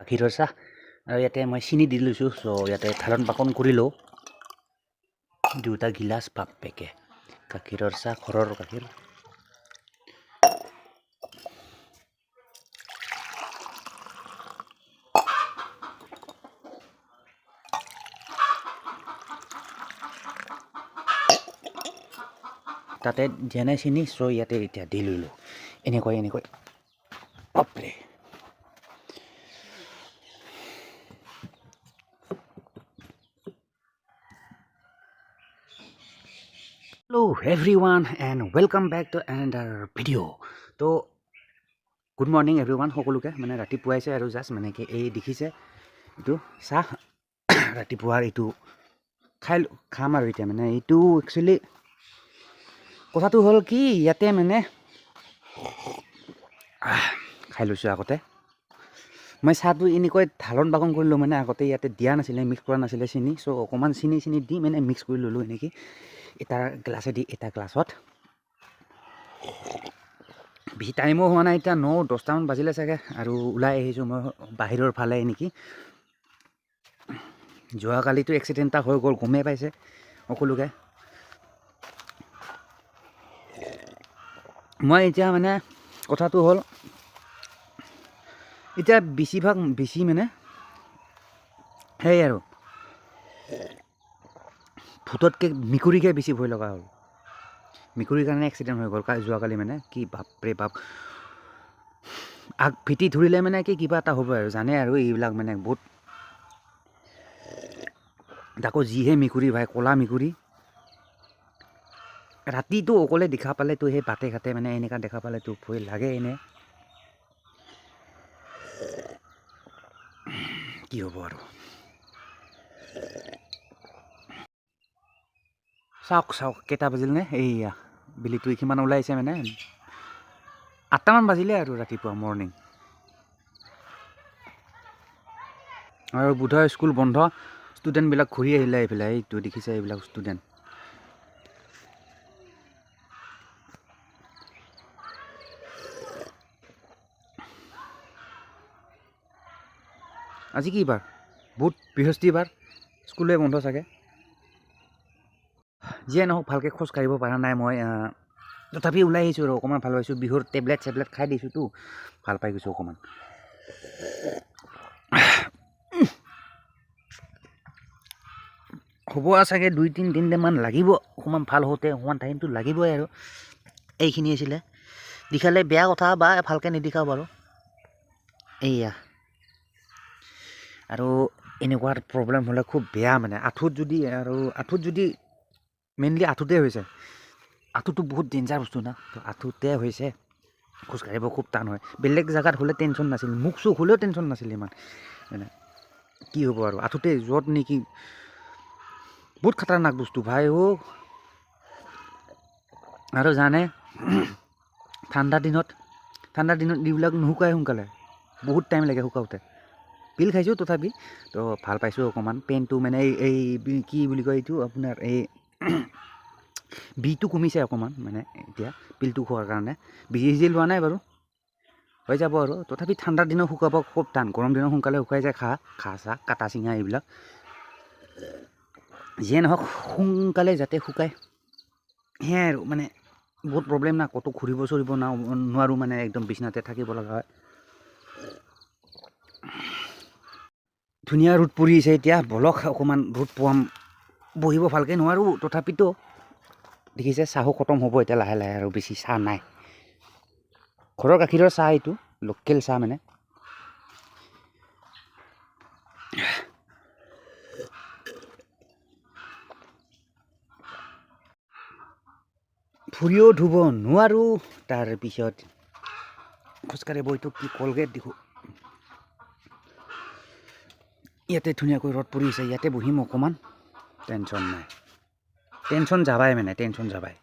গাখীৰৰ চাহ আৰু ইয়াতে মই চেনি দি লৈছোঁ চ' ইয়াতে ধাৰণ পাকন কৰি লওঁ দুটা গিলাচ বাপেকে গাখীৰৰ চাহ ঘৰৰ গাখীৰ। তাতে যেনে চেনি চ' ইয়াতে এতিয়া দি ললোঁ। এনেকৈ এনেকৈ। বাপৰে! Hello everyone and welcome back to another video. তো গুড মৰ্ণিং এভৰিৱান সকলোকে। মানে ৰাতিপুৱাইছে আৰু জাষ্ট মানে কি এই দেখিছে এইটো চাহ। ৰাতিপুৱাৰ এইটো খাই খাম আৰু এতিয়া মানে এইটো একচুৱেলি কথাটো হ'ল কি ইয়াতে মানে খাই লৈছোঁ আগতে। মই চাহটো এনেকৈ ঢালন বাকন কৰিলোঁ মানে আগতে ইয়াতে দিয়া নাছিলে মিক্স কৰা নাছিলে চেনি। চ' অকণমান চেনি চেনি দি মানে মিক্স কৰি ল'লোঁ এনেকৈ। এটা গ্লাছেদি এটা গ্লাছত বেছি টাইমো হোৱা নাই এতিয়া ন দহটামান বাজিলে চাগে আৰু ওলাই আহিছোঁ মই বাহিৰৰ ফালে নেকি। যোৱাকালিতো এক্সিডেণ্ট এটা হৈ গ'ল গমেই পাইছে সকলোকে। মই এতিয়া মানে কথাটো হ'ল এতিয়া বেছিভাগ বেছি মানে সেই আৰু। ভূততকৈ মেকুৰীকে বেছি ভয় লগা হ'ল। মেকুৰীৰ কাৰণে এক্সিডেণ্ট হৈ গ'ল যোৱাকালি মানে কি বাপৰে বাপ। আগ ভেটি ধৰিলে মানে কি কিবা এটা হ'ব আৰু জানে আৰু এইবিলাক মানে বহুত। তাকো যিহে মেকুৰী ভাই ক'লা মেকুৰী। ৰাতিটো অকলে দেখা পালেতো সেই বাটে ঘাটে মানে এনেকুৱা দেখা পালেতো ভয় লাগে এনে। কি হ'ব আৰু। চাওক চাওক কেইটা বাজিল নে এইয়া বেলিটো কিমান ওলাইছে মানে। আঠটামান বাজিলে আৰু ৰাতিপুৱা মৰ্ণিং আৰু বোধহয় স্কুল বন্ধ ষ্টুডেণ্টবিলাক ঘূৰি আহিলে এইফালে এইটো দেখিছে এইবিলাক ষ্টুডেণ্ট। আজি কি বাৰ? বুধ বৃহস্পতিবাৰ? স্কুলে বন্ধ চাগে? যিয়ে নহওক ভালকৈ খোজ কাঢ়িব পৰা নাই মই তথাপি ওলাই আহিছোঁ আৰু অকণমান ভাল পাইছোঁ। বিহুৰ টেবলেট চেবলেট খাই দিছোঁতো ভাল পাই গৈছোঁ অকণমান। হ'ব চাগে দুই তিনি তিনিটামান লাগিব অকণমান ভাল হওঁতে অকণমান টাইমটো লাগিবই আৰু। এইখিনি আছিলে। দেখালে বেয়া কথা বা ভালকৈ নিদেখাও বাৰু। এইয়া। আৰু এনেকুৱা প্ৰব্লেম হ'লে খুব বেয়া মানে। আঁঠুত যদি আৰু আঁঠুত যদি মেইনলি আঁঠুতে হৈছে। আঁঠুটো বহুত ডেঞ্জাৰ বস্তু না। তো আঁঠুতে হৈছে। খোজকাঢ়িব খুব টান হয়। বেলেগ জেগাত হ'লে টেনশ্যন নাছিল। মুখ চুখ হ'লেও টেনশ্যন নাছিল ইমান। মানে কি হ'ব আৰু? আঁঠুতে য'ত নেকি? বহুত খাতাৰনাক বস্তু ভাই অ' আৰু জানে ঠাণ্ডা দিনত ঠাণ্ডা দিনত এইবিলাক নুশুকাই সোনকালে বহুত টাইম লাগে শুকাওঁতে। পিল খাইছোঁ তথাপি। তো ভাল পাইছোঁ অকণমান। পেইনটো মানে এই এই কি বুলি কয় এইটো? আপোনাৰ এই বিটো কমিছে অকণমান মানে এতিয়া পিলটো খোৱাৰ কাৰণে। বিজি লোৱা নাই বাৰু। হৈ যাব আৰু। তথাপি ঠাণ্ডাৰ দিনত শুকাব খুব টান। গৰম দিনত সোনকালে শুকাই যায় খা খা চাহ কাটা চিঙা এইবিলাক। যিয়ে নহওক সোনকালে যাতে শুকায়। সেয়াই আৰু মানে বহুত প্ৰব্লেম না ক'তো ঘূৰিব চুৰিব না নোৱাৰোঁ মানে একদম বিচনাতে থাকিব লগা হয়। ধুনীয়া ৰ'দ পৰিছে এতিয়া বলক অকণমান ৰ'দ পোৱাম। বহিব ভালকৈ নোৱাৰোঁ, তথাপিতো দেখিছে চাহো খতম হ'ব এতিয়া লাহে লাহে আৰু বেছি চাহ নাই। ঘৰৰ গাখীৰৰ চাহ এইটো, লোকেল চাহ মানে। ফুৰিও ধুব নোৱাৰোঁ তাৰপিছত খোজকাঢ়িব এইটো কি কলগেট দেখোঁ। ইয়াতে ধুনীয়াকৈ ৰ'দ পৰিছে ইয়াতে বহিম অকণমান টেনশ্যন নাই। টেনশ্যন যাবাই মানে টেনশ্যন যাবাই।